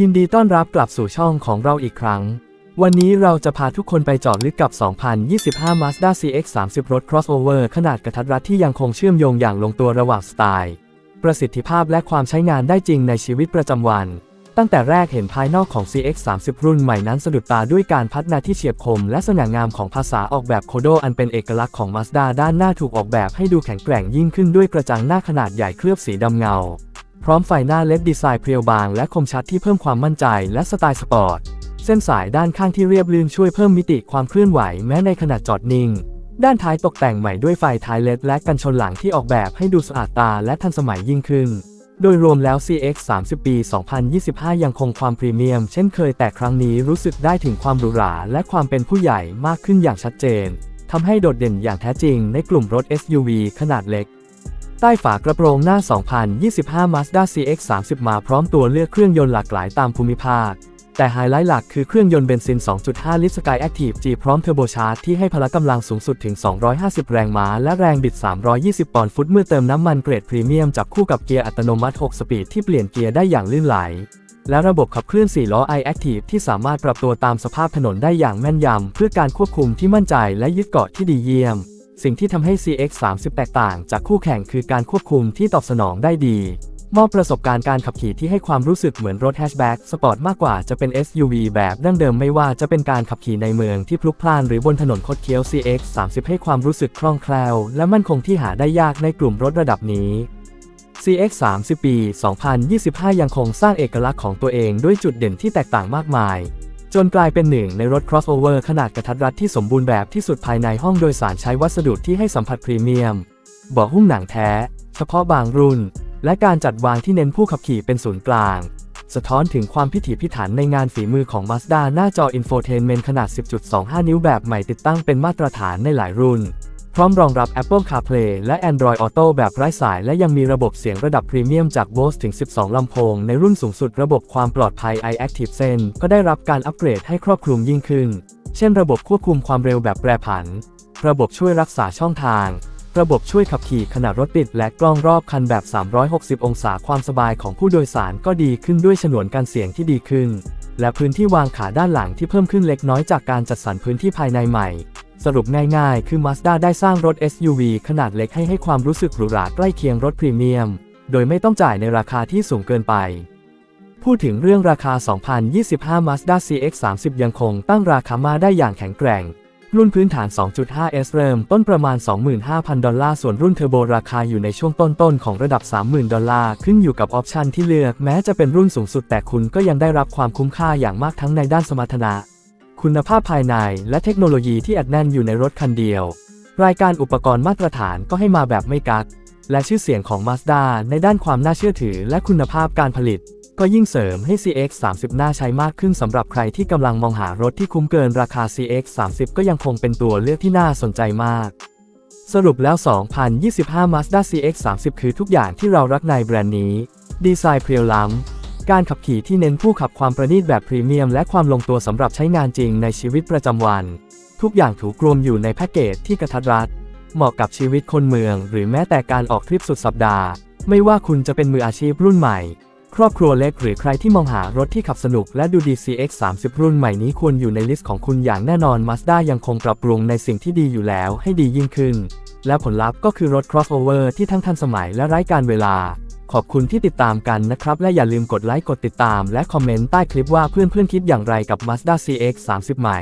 ยินดีต้อนรับกลับสู่ช่องของเราอีกครั้ง วันนี้เราจะพาทุกคนไปจอดลึกกับ 2025 Mazda CX-30 รถ crossover ขนาดกระทัดรัดที่ยังคงเชื่อมโยงอย่างลงตัวระหว่างสไตล์ ประสิทธิภาพและความใช้งานได้จริงในชีวิตประจำวัน ตั้งแต่แรกเห็นภายนอกของ CX-30 รุ่นใหม่นั้นสะดุดตาด้วยการพัฒนาที่เฉียบคม และสง่างามของภาษาออกแบบโคโดอันเป็นเอกลักษณ์ของ Mazda ด้านหน้าถูกออกแบบให้ดูแข็งแกร่งยิ่งขึ้นด้วยกระจังหน้าขนาดใหญ่เคลือบสีดำเงา พร้อมไฟหน้าเล็ดดีไซน์เพรียวบางและคมชัดที่เพิ่มความมั่นใจและสไตล์สปอร์ต เส้นสายด้านข้างที่เรียบลื่นช่วยเพิ่มมิติความเคลื่อนไหวแม้ในขณะจอดนิ่ง ด้านท้ายตกแต่งใหม่ด้วยไฟท้ายเลดและกันชนหลังที่ออกแบบให้ดูสะอาดตาและทันสมัยยิ่งขึ้น โดยรวมแล้ว CX 30 ปี 2025 ยังคงความพรีเมียม เช่นเคยแต่ครั้งนี้รู้สึกได้ถึงความหรูหราและความเป็นผู้ใหญ่มากขึ้นอย่างชัดเจนทำให้โดดเด่นอย่างแท้จริงในกลุ่มรถ SUV ขนาดเล็ก ใต้ฝากระโปรงหน้า 2025 Mazda CX-30 มาพร้อมตัวเลือกเครื่องยนต์หลากหลายตามภูมิภาค แต่ไฮไลท์หลักคือเครื่องยนต์เบนซิน 2.5 ลิตร Sky Active G พร้อมเทอร์โบชาร์จที่ให้พละกำลังสูงสุดถึง 250 แรงม้า และแรงบิด 320 ปอนด์ฟุตเมื่อเติมน้ำมันเกรดพรีเมียมจับคู่กับเกียร์อัตโนมัติ 6 สปีดที่เปลี่ยนเกียร์ได้อย่างลื่นไหลและระบบขับเคลื่อน 4 ล้อ iActive ที่สามารถปรับตัวตามสภาพถนนได้อย่างแม่นยำเพื่อการควบคุมที่มั่นใจและยึดเกาะที่ดีเยี่ยม สิ่งที่ทำให้ CX-30 แตกต่างจากคู่แข่งคือการควบคุมที่ตอบสนองได้ดี มอบประสบการณ์การขับขี่ที่ให้ความรู้สึกเหมือนรถแฮชแบ็กสปอร์ตมากกว่าจะเป็น SUV แบบดั้งเดิมไม่ว่าจะเป็นการขับขี่ในเมืองที่พลุกพล่านหรือบนถนนคดเคี้ยว CX-30 ให้ความรู้สึกคล่องแคล่วและมั่นคงที่หาได้ยากในกลุ่มรถระดับนี้ CX 30 ปี 2025 ยังคงสร้างเอกลักษณ์ของตัวเองด้วยจุดเด่นที่แตกต่างมากมาย จนกลายเป็นหนึ่งในรถ crossover ขนาดกระทัดรัดที่สมบูรณ์แบบที่สุดภายในห้องโดยสารใช้วัสดุที่ให้สัมผัสพรีเมียมเบาะหุ้มหนังแท้ เฉพาะบางรุ่น และการจัดวางที่เน้นผู้ขับขี่เป็นศูนย์กลาง สะท้อนถึงความพิถีพิถันในงานฝีมือของ Mazda หน้าจอ Infotainment ขนาด 10.25 นิ้วแบบใหม่ติดตั้งเป็นมาตรฐานในหลายรุ่น พร้อมรองรับ Apple CarPlay และ Android Auto แบบไร้สาย และยังมีระบบเสียงระดับพรีเมียมจาก Bose ถึง 12 ลำโพง ในรุ่นสูงสุดระบบความปลอดภัย iActive Zen ก็ได้รับการอัปเกรดให้ครอบคลุมยิ่งขึ้น เช่นระบบควบคุมความเร็วแบบแปรผัน ระบบช่วยรักษาช่องทาง ระบบช่วยขับขี่ขณะรถติด และกล้องรอบคันแบบ 360 องศาความสบายของผู้โดยสารก็ดีขึ้นด้วยฉนวนกันเสียงที่ดีขึ้น และพื้นที่วางขาด้านหลังที่เพิ่มขึ้นเล็กน้อยจากการจัดสรรพื้นที่ภายในใหม่ สรุปง่ายๆ คือ Mazda ได้สร้างรถ SUV ขนาดเล็กให้ให้ความรู้สึกหรูหราใกล้เคียงรถพรีเมียม โดยไม่ต้องจ่ายในราคาที่สูงเกินไป พูดถึงเรื่องราคา 2025 Mazda CX-30 ยังคงตั้งราคามาได้อย่างแข็งแกร่ง รุ่นพื้นฐาน 2.5S เริ่มต้นประมาณ 25,000 ดอลลาร์ส่วนรุ่นเทอร์โบราคาอยู่ในช่วงต้นๆ ของระดับ 30,000 ดอลลาร์ขึ้นอยู่กับออปชันที่เลือกแม้จะเป็นรุ่นสูงสุดแต่คุณก็ยังได้รับความคุ้มค่าอย่างมากทั้งในด้านสมรรถนะ คุณภาพภายในและเทคโนโลยีที่อัดแน่นอยู่ในรถคันเดียว รายการอุปกรณ์มาตรฐานก็ให้มาแบบไม่กัก และชื่อเสียงของ Mazda ในด้านความน่าเชื่อถือและคุณภาพการผลิต ก็ยิ่งเสริมให้ CX-30 น่าใช้มากขึ้นสำหรับใครที่กำลังมองหารถที่คุ้มเกินราคา CX-30 ก็ยังคงเป็นตัวเลือกที่น่าสนใจมาก สรุปแล้ว 2025 Mazda CX-30 คือทุกอย่างที่เรารักในแบรนด์นี้ ดีไซน์เพรียวล้ำ การขับขี่ที่เน้นผู้ขับความประณีตแบบพรีเมียม และความลงตัวสำหรับใช้งานจริงในชีวิตประจำวัน ทุกอย่างถูกรวมอยู่ในแพ็กเกจที่กระทัดรัด เหมาะกับชีวิตคนเมือง หรือแม้แต่การออกทริปสุดสัปดาห์ ไม่ว่าคุณจะเป็นมืออาชีพรุ่นใหม่ ครอบครัวเล็กหรือใครที่มองหารถที่ขับสนุกและดูดี CX-30 รุ่นใหม่นี้ควรอยู่ในลิสต์ของคุณอย่างแน่นอน Mazda ยังคงปรับปรุงในสิ่งที่ดีอยู่แล้วให้ดียิ่งขึ้น และผลลัพธ์ก็คือรถ crossover ที่ทั้งทันสมัยและไร้การเวลา ขอบคุณที่ติดตามกันนะครับ และอย่าลืมกดไลค์กดติดตาม และคอมเมนต์ใต้คลิปว่าเพื่อนๆคิดอย่างไรกับ Mazda CX-30 ใหม่